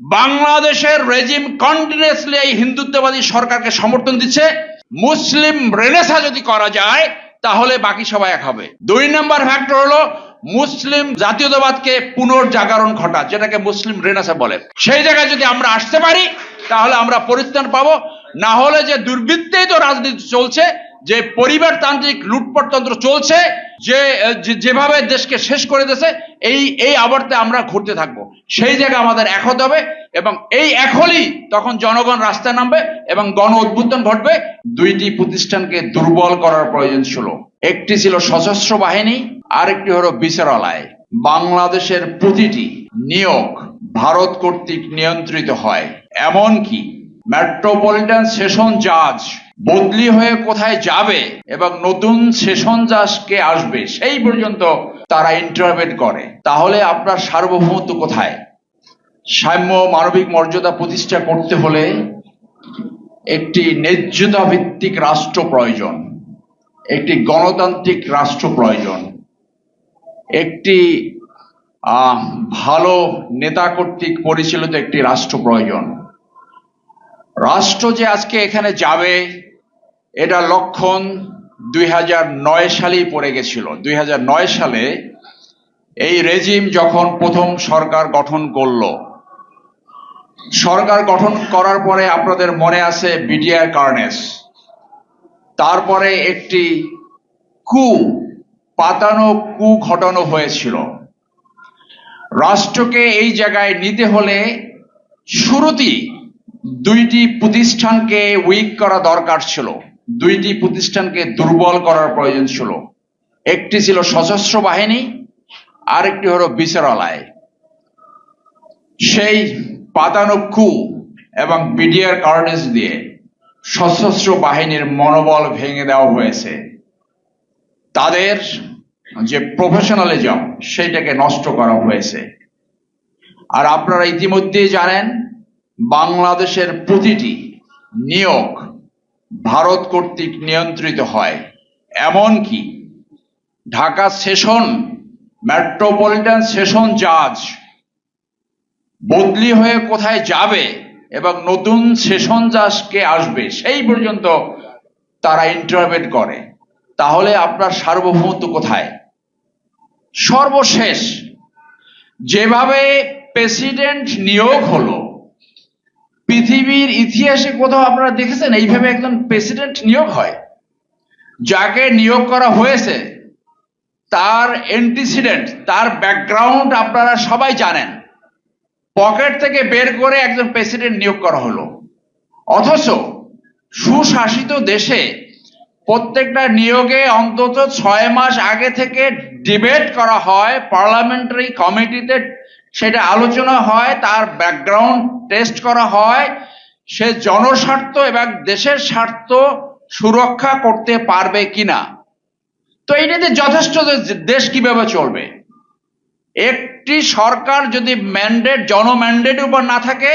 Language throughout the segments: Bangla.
বাংলাদেশের রেজিম কন্টিনিউসলি এই হিন্দুত্ববাদী সরকারকে সমর্থন দিচ্ছে। মুসলিম রেনেসা যদি করা যায়, তাহলে বাকি সবাই এক হবে। দুই নম্বর ফ্যাক্টর হলো, মুসলিম জাতীয়তাবাদকে পুনর্জাগরণ ঘটা, যেটাকে মুসলিম রেনেসা বলে। সেই জায়গায় যদি আমরা আসতে পারি, তাহলে আমরা পরিত্রাণ পাবো। না হলে যে দুর্বৃত্তেই তো রাজনীতি চলছে যে পরিবারতান্ত্রিক লুটপাটতন্ত্র চলছে, যে যেভাবে দেশকে শেষ করে দিয়েছে, এই এই আবর্তে আমরা ঘুরতে থাকব। সেই জায়গায় আমাদের এক হতে হবে এবং এই হলেই তখন জনগণ রাস্তায় নামবে এবং গণ উদ্বুদ্ধন ঘটবে। দুইটি প্রতিষ্ঠানকে দুর্বল করার প্রয়োজন ছিল। একটি ছিল সশস্ত্র বাহিনী, আরেকটি হলো বিচারালয়। বাংলাদেশের প্রতিটি নিয়োগ ভারত কর্তৃক নিয়ন্ত্রিত হয়। এমনকি মেট্রোপলিটন সেশন জাজ বদলি হয়ে কোথায় যাবে এবং নতুন সেশন যাসকে আসবে, সেই পর্যন্ত তারা ইন্টারভেট করে। তাহলে আপনার সার্বভৌমত্ব কোথায়? সাম্য মানবিক মর্যাদা প্রতিষ্ঠা করতে হলে একটি ন্যায্যতা ভিত্তিক রাষ্ট্র প্রয়োজন, একটি গণতান্ত্রিক রাষ্ট্র প্রয়োজন, একটি ভালো নেতা কর্তৃক পরিচালিত একটি রাষ্ট্র প্রয়োজন। রাষ্ট্র যে আজকে এখানে যাবে এটা লক্ষণ দুই হাজার নয় সালেই পড়ে গেছিল। দুই হাজার নয় সালে এই রেজিম যখন প্রথম সরকার গঠন করল, সরকার গঠন করার পরে আপনাদের মনে আছে বিডিআর কার্নেস। তারপরে একটি কু, পাতানো কু ঘটানো হয়েছিল। রাষ্ট্রকে এই জায়গায় নিতে হলে শুরুতেই দুইটি প্রতিষ্ঠানকে উইক করা দরকার ছিল। দুইটি প্রতিষ্ঠানকে দুর্বল করার প্রয়োজন ছিল। একটি ছিল সশস্ত্র বাহিনী, আরেকটি হলো বিচারালয়। সেই পাতানক্ষু এবং বিডিআর কার্নেস দিয়ে সশস্ত্র বাহিনীর মনোবল ভেঙে দেওয়া হয়েছে। তাদের যে প্রফেশনালিজম সেইটাকে নষ্ট করা হয়েছে। আর আপনারা ইতিমধ্যেই জানেন, বাংলাদেশের প্রতিটি নিয়োগ ভারত কর্তৃক নিয়ন্ত্রিত হয়। এমনকি ঢাকা সেশন মেট্রোপলিটন সেশন জাজ বদলি হয়ে কোথায় যাবে এবং নতুন সেশন জাজ কে আসবে, সেই পর্যন্ত তারা ইন্টারভেট করে। তাহলে আপনার সার্বভৌমত্ব কোথায়? সর্বশেষ, যেভাবে প্রেসিডেন্ট নিয়োগ হলো পৃথিবীর ইতিহাসে কোথাও আপনারা দেখেছেন, এইভাবে একজন প্রেসিডেন্ট নিয়োগ হয়। যাকে নিয়োগ করা হয়েছে, তার এন্টিসিডেন্ট তার ব্যাকগ্রাউন্ড আপনারা সবাই জানেন। পকেট থেকে বের করে একজন প্রেসিডেন্ট নিয়োগ করা হলো। অথচ সুশাসিত দেশে প্রত্যেকটা নিয়োগে অন্তত ছয় মাস আগে থেকে ডিবেট করা হয় পার্লামেন্টারি কমিটিতে সেটা আলোচনা হয়, তার ব্যাকগ্রাউন্ড টেস্ট করা হয়, সে জনস্বার্থ এবং দেশের স্বার্থ সুরক্ষা করতে পারবে কিনা। তো এটাতে যথেষ্ট দেশ কীভাবে চলবে। একটি সরকার যদি ম্যান্ডেট জনম্যান্ডেটের উপর না থাকে,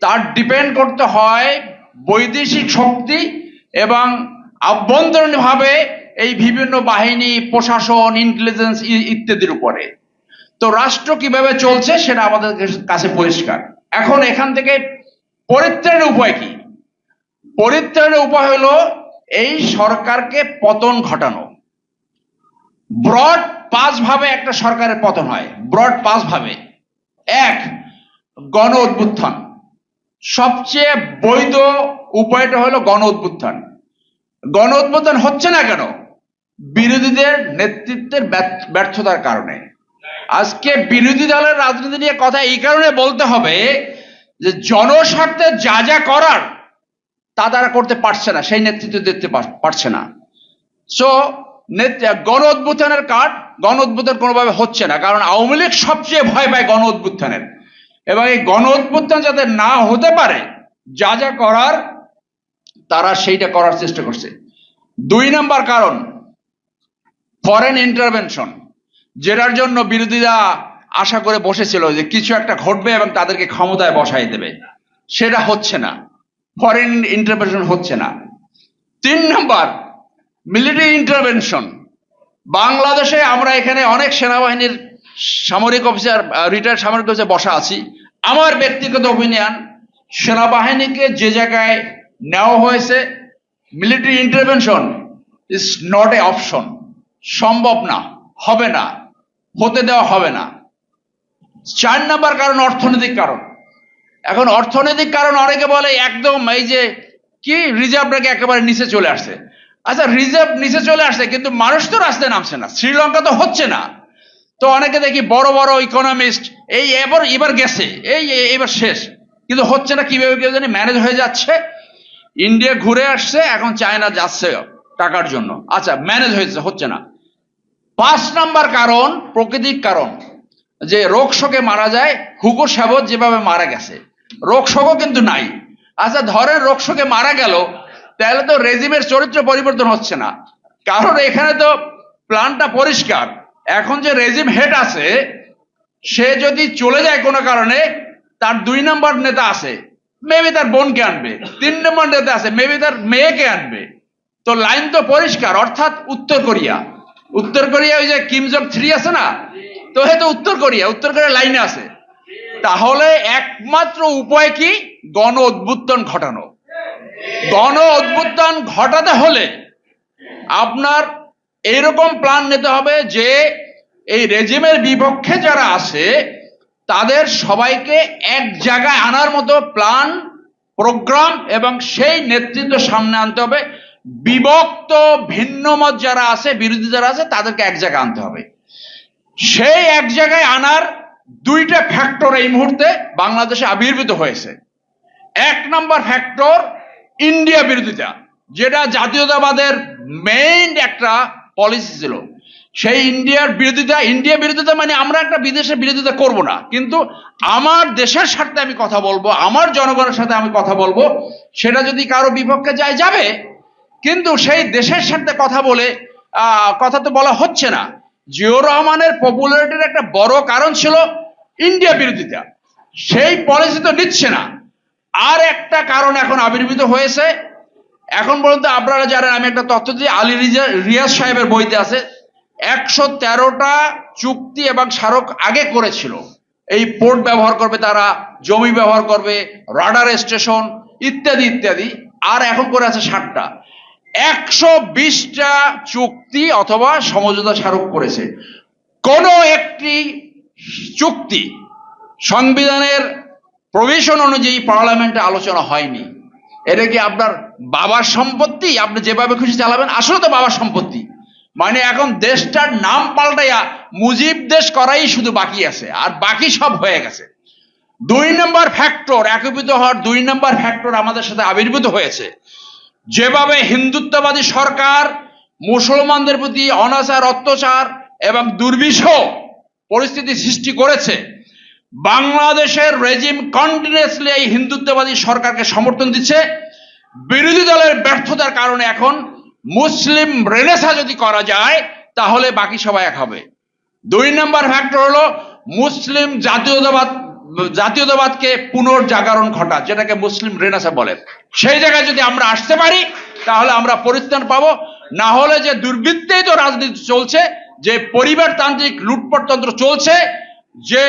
তার ডিপেন্ড করতে হয় বৈদেশিক শক্তি এবং আভ্যন্তরীণভাবে এই বিভিন্ন বাহিনী, প্রশাসন ইন্টেলিজেন্স ইত্যাদির উপরে। তো রাষ্ট্র কীভাবে চলছে সেটা আমাদের কাছে পরিষ্কার। এখন এখান থেকে পরিত্রাণের উপায় কি? পরিত্রাণের উপায় হলো এই সরকারকে পতন ঘটানো। ব্রড পাঁচ ভাবে একটা সরকারের পতন হয়। ব্রড পাঁচ ভাবে। এক, গণ উদ্বুত্থান সবচেয়ে বৈধ উপায়টা হলো গণ উদ্বুত্থান গণ উদ্বোধন হচ্ছে না কেন? বিরোধীদের নেতৃত্বের ব্যর্থ- ব্যর্থতার কারণে। আজকে বিরোধী দলের রাজনীতি নিয়ে কথা এই কারণে বলতে হবে যে জনস্বার্থে যা যা করার, তা তারা করতে পারছে না, সেই নেতৃত্ব দিতে পার- পারছে না। সো গণ উদ্বোধনের কার্ড গণ উদ্বোধন কোনোভাবে হচ্ছে না, কারণ আওয়ামী লীগ সবচেয়ে ভয় পায় গণ উদ্বোধনের এবং এই গণ উদ্বোধন যাতে না হতে পারে, যা যা করার, তারা সেইটা করার চেষ্টা করছে। দুই নাম্বার কারণ ফরেন ইন্টারভেনশন যেটার জন্য বিরোধীরা আশা করে বসেছিল যে কিছু একটা ঘটবে এবং তাদেরকে ক্ষমতায় বসাই দেবে, সেটা হচ্ছে না। ফরেন ইন্টারভেনশন হচ্ছে না। তিন নম্বর মিলিটারি ইন্টারভেনশন বাংলাদেশে আমরা এখানে অনেক সেনাবাহিনীর সামরিক অফিসার রিটায়ার্ড সামরিক অফিসার বসা আছি। আমার ব্যক্তিগত অপিনিয়ন সেনাবাহিনীকে যে জায়গায় নেওয়া হয়েছে military intervention is not a option সম্ভব না, হবে না। হতে দেওয়া হবে না। চার নাম্বার কারণ অর্থনৈতিক কারণ। এখন অর্থনৈতিক কারণ অনেকে বলে একদম এই যে কি রিজার্ভ রেখে একেবারে নিচে চলে আসছে। আচ্ছা রিজার্ভ নিচে চলে আসছে কিন্তু মানুষ তো রাস্তায় নামছে না, শ্রীলঙ্কা তো হচ্ছে না। তো অনেকে দেখি বড় বড় ইকোনমিস্ট এই এবার এবার গেছে, এই এবার শেষ। কিন্তু হচ্ছে না, কীভাবে কেউ জানি ম্যানেজ হয়ে যাচ্ছে। ইন্ডিয়া ঘুরে আসছে, এখন চায়না যাচ্ছে টাকার জন্য। আচ্ছা ম্যানেজ হয়েছে হচ্ছে না। পাঁচ নাম্বার কারণ প্রকৃতিক কারণ। যে রোগ শোকে মারা যায়, হুগো সাবত যেভাবে মারা গেছে। রোগ শোকও কিন্তু নাই। আচ্ছা ধরেন রোগ শোকে মারা গেল, তাহলে তো রেজিমের চরিত্র পরিবর্তন হচ্ছে না। কারণ এখানে তো প্ল্যানটা পরিষ্কার। এখন যে রেজিম হেড আছে, সে যদি চলে যায় কোনো কারণে, তার দুই নম্বর নেতা আছে মেবি তার বোনকে আনবে। তিন নম্বর নেতা আছে মেবি তার মেয়েকে আনবে। তো লাইন তো পরিষ্কার, অর্থাৎ উত্তর কোরিয়া। উত্তর কোরিয়া ওই যে কিম জং থ্রি আছে না? তো হয়তো উত্তর কোরিয়া উত্তর কোরিয়া লাইনে আছে। তাহলে একমাত্র উপায় কি? গণ উদ্বুত্তন ঘটানো। গণ উদ্বুত্তন ঘটাতে হলে আপনার এইরকম প্ল্যান নিতে হবে যে এই রেজিমের বিপক্ষে যারা আছে, তাদের সবাইকে এক জায়গায় আনার মতো প্ল্যান প্রোগ্রাম এবং সেই নেতৃত্ব সামনে আনতে হবে। বিভক্ত, ভিন্ন মত যারা আছে, বিরোধী যারা আছে, তাদেরকে এক জায়গায় আনতে হবে। সেই এক জায়গায় আনার দুইটা ফ্যাক্টর এই মুহূর্তে বাংলাদেশে আবির্ভূত হয়েছে। এক নম্বর ফ্যাক্টর ইন্ডিয়া বিরোধিতা, যেটা জাতীয়তাবাদের মেইন একটা পলিসি ছিল। সেই ইন্ডিয়ার বিরোধিতা, ইন্ডিয়া বিরোধিতা মানে আমরা একটা বিদেশের বিরোধিতা করব না, কিন্তু আমার দেশের স্বার্থে আমি কথা বলব, আমার জনগণের সাথে আমি কথা বলব, সেটা যদি কারও বিপক্ষে যায়, যাবে কিন্তু সেই দেশের সাথে কথা বলে কথা তো বলা হচ্ছে না। জিয়র রহমানের পপুলারিটির একটা বড় কারণ ছিল ইন্ডিয়া বিরোধিতা। সেই পলিসি তো নিচ্ছে না। আর একটা কারণ এখন আবির্ভূত হয়েছে। এখন পর্যন্ত আপনারা জানেন, আমি একটা তথ্য দিই, আলী রিজা- রিয়াজ সাহেবের বইতে আছে, একশো তেরোটা চুক্তি এবং স্মারক আগে করেছিল। এই পোর্ট ব্যবহার করবে তারা, জমি ব্যবহার করবে, রাডার স্টেশন, ইত্যাদি ইত্যাদি। আর এখন করে আছে ষাটটা। একশো বিশটা চুক্তি অথবা সমঝোতা স্মারক করেছে। কোন একটি চুক্তি সংবিধানের প্রভিশন অনুযায়ী পার্লামেন্টে আলোচনা হয়নি। এটা কি আপনার বাবার সম্পত্তি? আপনি যেভাবে খুশি চালাবেন, আসলে তো বাবার সম্পত্তি। মানে এখন দেশটার নাম পাল্টাইয়া মুজিব দেশ করাই শুধু বাকি আছে, আর বাকি সব হয়ে গেছে। দুই নম্বর ফ্যাক্টর একীভূত হওয়ার দুই নম্বর ফ্যাক্টর আমাদের সাথে আবির্ভূত হয়েছে। যেভাবে হিন্দুত্ববাদী সরকার মুসলমানদের প্রতি অনাচার, অত্যাচার এবং দুর্বিষহ পরিস্থিতি সৃষ্টি করেছে, বাংলাদেশের রেজিম কন্টিনিউসলি এই হিন্দুত্ববাদী সরকারকে সমর্থন দিচ্ছে। বিরোধী দলের ব্যর্থতার কারণে এখন মুসলিম রেনেসা যদি করা যায়, তাহলে বাকি সবাই এক হবে। দুই নম্বর ফ্যাক্টর হলো মুসলিম জাতীয়তাবাদ জাতীয়তাবাদকে পুনর্জাগরণ ঘটা, যেটাকে মুসলিম রেনাসা বলে। সেই জায়গায় যদি আমরা আসতে পারি, তাহলে আমরা পরিত্রাণ পাবো। না হলে যে দুর্বৃত্তেই তো রাজনীতি চলছে, যে পরিবারতান্ত্রিক লুটপটতন্ত্র চলছে, যে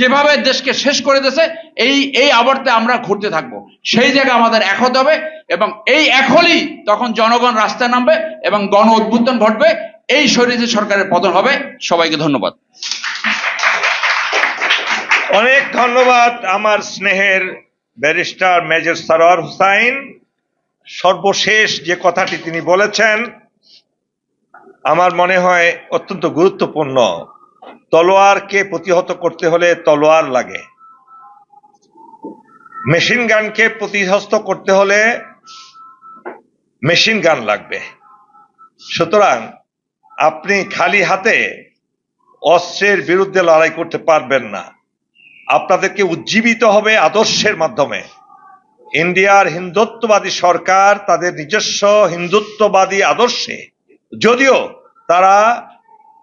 যেভাবে দেশকে শেষ করে দিয়েছে, এই এই আবর্তে আমরা ঘুরতে থাকব। সেই জায়গায় আমাদের এক হতে হবে এবং এই হলেই তখন জনগণ রাস্তায় নামবে এবং গণ উদ্বুদ্ধন ঘটবে। এই শরীরে সরকারের পতন হবে। সবাইকে ধন্যবাদ। অনেক ধন্যবাদ আমার স্নেহের ব্যারিস্টার মেজর সরোয়ার হুসাইন। সর্বশেষ যে কথাটি তিনি বলেছেন, আমার মনে হয় অত্যন্ত গুরুত্বপূর্ণ। তলোয়ারকে প্রতিহত করতে হলে তলোয়ার লাগে। মেশিন গানকে প্রতিহত করতে হলে মেশিন গান লাগবে। সুতরাং আপনি খালি হাতে অস্ত্রের বিরুদ্ধে লড়াই করতে পারবেন না। আপনাদেরকে উজ্জীবিত হবে আদর্শের মাধ্যমে। ইন্ডিয়ার হিন্দুত্ববাদী সরকার তাদের নিজস্ব হিন্দুত্ববাদী আদর্শে। যদিও তারা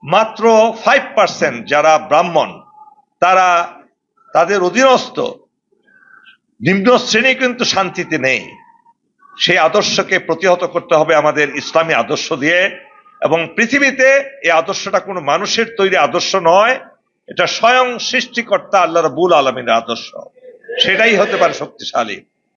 মাত্র ফাইভ পার্সেন্ট যারা ব্রাহ্মণ, তারা তাদের অধীনস্থ, নিম্ন শ্রেণি কিন্তু শান্তিতে নেই। সেই আদর্শকে প্রতিহত করতে হবে আমাদের ইসলামী আদর্শ দিয়ে এবং পৃথিবীতে এই আদর্শটা কোনো মানুষের তৈরি আদর্শ নয় এটা স্বয়ং সৃষ্টিকর্তা আল্লাহ রবুল আলমীর আদর্শ। সেটাই হতে পারে শক্তিশালী।